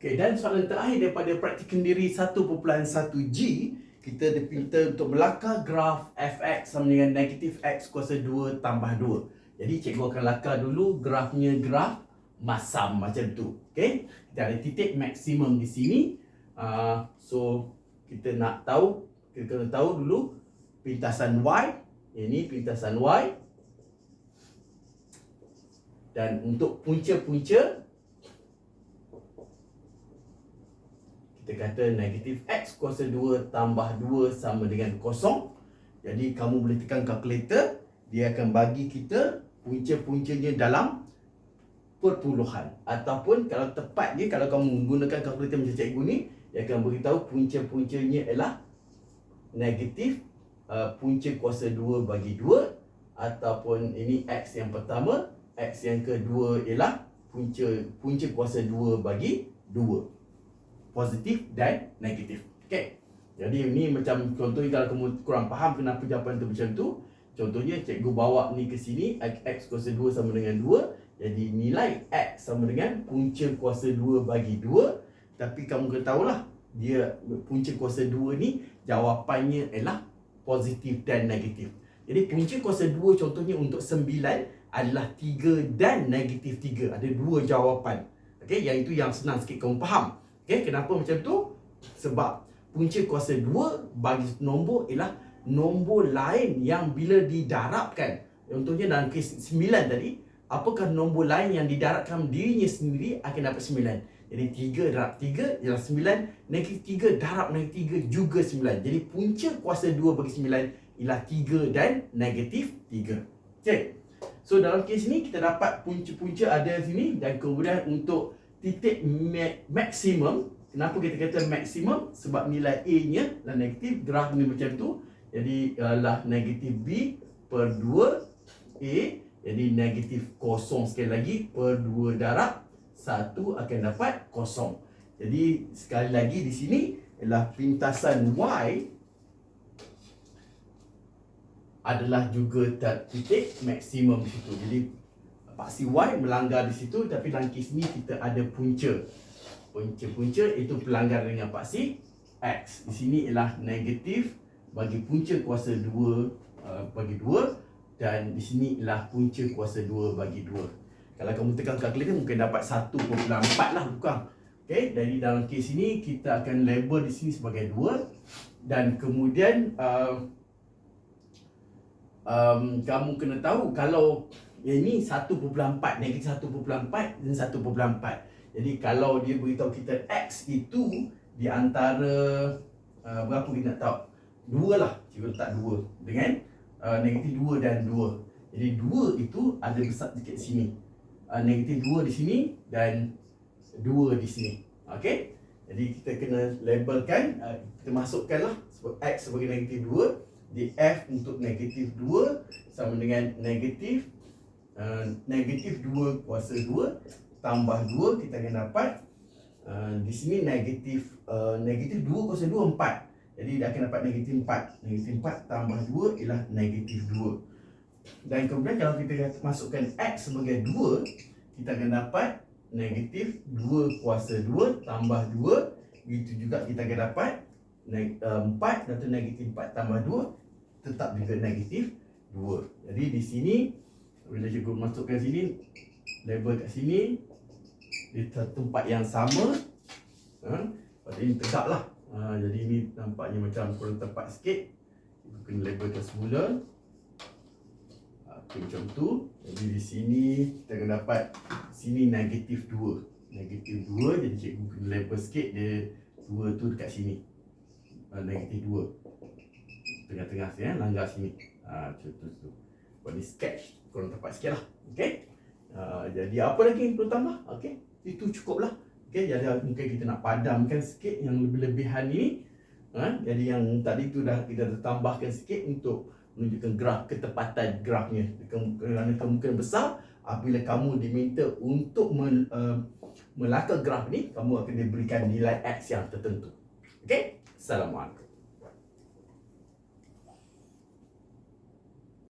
Okay, dan soalan terakhir daripada praktikum diri 1.1G kita dipinta untuk melakar graf fx sama dengan negatif x kuasa 2 tambah 2. Jadi cikgu akan lakar dulu grafnya graf masam macam tu. Okay, kita ada titik maksimum di sini. Uh, so kita nak tahu, kita kena tahu dulu pintasan y. Ini pintasan y. Dan untuk punca-punca kita kata negatif x kuasa 2 tambah 2 sama dengan kosong. Jadi kamu boleh tekan kalkulator, dia akan bagi kita punca-puncanya dalam perpuluhan. Ataupun kalau tepat dia, kalau kamu menggunakan kalkulator macam cikgu ni, dia akan beritahu punca-puncanya ialah negatif uh, punca kuasa 2 bagi 2 ataupun ini x yang pertama, x yang kedua ialah punca punca kuasa 2 bagi 2 positif dan negatif. Okey. Jadi ini macam contohnya kalau kamu kurang faham kenapa jawapan tu macam tu, contohnya cikgu bawa ni ke sini x kuasa 2 sama dengan 2, jadi nilai x sama dengan punca kuasa 2 bagi 2, tapi kamu kena tahulah dia punca kuasa 2 ni jawapannya ialah positif dan negatif. Jadi punca kuasa 2 contohnya untuk 9 adalah 3 dan negatif 3. Ada dua jawapan. Okey, yang itu yang senang sikit kamu faham. Okay, kenapa macam tu? Sebab punca kuasa 2 bagi nombor ialah nombor lain yang bila didarabkan. Contohnya dalam kes 9 tadi, apakah nombor lain yang didarabkan dirinya sendiri akan dapat 9. Jadi 3 darab 3 ialah 9, negatif 3 darab negatif 3 juga 9. Jadi punca kuasa 2 bagi 9 ialah 3 dan negatif 3. Okay. So dalam kes ni kita dapat punca-punca ada sini dan kemudian untuk titik maksimum kenapa kita kata maksimum sebab nilai A nya adalah negatif graf ni macam tu. Jadi adalah negatif B per 2 A. Jadi negatif kosong sekali lagi per 2 darab 1 akan dapat kosong. Jadi sekali lagi di sini adalah pintasan Y adalah juga titik maksimum di situ. Jadi paksi Y melanggar di situ tapi dalam kes ni kita ada punca. Punca-punca itu pelanggar dengan paksi X. Di sini ialah negatif bagi punca kuasa 2 uh, bagi 2 dan di sini ialah punca kuasa 2 bagi 2. Kalau kamu tekan kalkulator mungkin dapat 1.4 lah bukan. Okey, jadi dalam kes ini kita akan label di sini sebagai 2 dan kemudian uh, um, kamu kena tahu kalau ini 1.4 negatif 1.4 dan 1.4 jadi kalau dia beritahu kita X itu di antara uh, berapa kita nak tahu? Dua lah. Cikgu letak dua. Dengan uh, negatif dua dan dua. Jadi dua itu ada besar dekat sini. Uh, negatif dua di sini dan dua di sini. Okey? Jadi kita kena labelkan uh, kita masukkanlah X sebagai negatif dua di F untuk negatif 2 sama dengan negatif uh, negatif 2 kuasa 2 tambah 2 kita akan dapat uh, di sini negatif uh, negatif 2 kuasa 2 4 jadi dia akan dapat negatif 4 negatif 4 tambah 2 ialah negatif 2 dan kemudian kalau kita masukkan X sebagai 2 kita akan dapat negatif 2 kuasa 2 tambah 2 begitu juga kita akan dapat 4 atau negatif 4 tambah 2 tetap juga negatif 2 jadi di sini bila cikgu masukkan sini label kat sini di tempat yang sama ha? pada ini tegak lah. Ha, jadi ini nampaknya macam kurang tepat sikit. Kita kena labelkan semula. Ha, okay, macam tu. Jadi di sini kita akan dapat sini negatif 2 negatif 2 jadi cikgu kena label sikit dia 2 tu dekat sini ha, negatif 2 tengah-tengah sini ya, langgar sini ha, macam tu, tu. buat ni sketch kurang tepat sikit lah okay? uh, jadi apa lagi yang perlu tambah okay? itu cukup lah okay? jadi mungkin kita nak padamkan sikit yang lebih-lebihan ni ha? jadi yang tadi tu dah kita tambahkan sikit untuk menunjukkan graf ketepatan grafnya kerana kemungkinan besar apabila kamu diminta untuk mel, uh, melakar graf ni kamu akan diberikan nilai X yang tertentu ኦኬ? ሰላም አለይኩም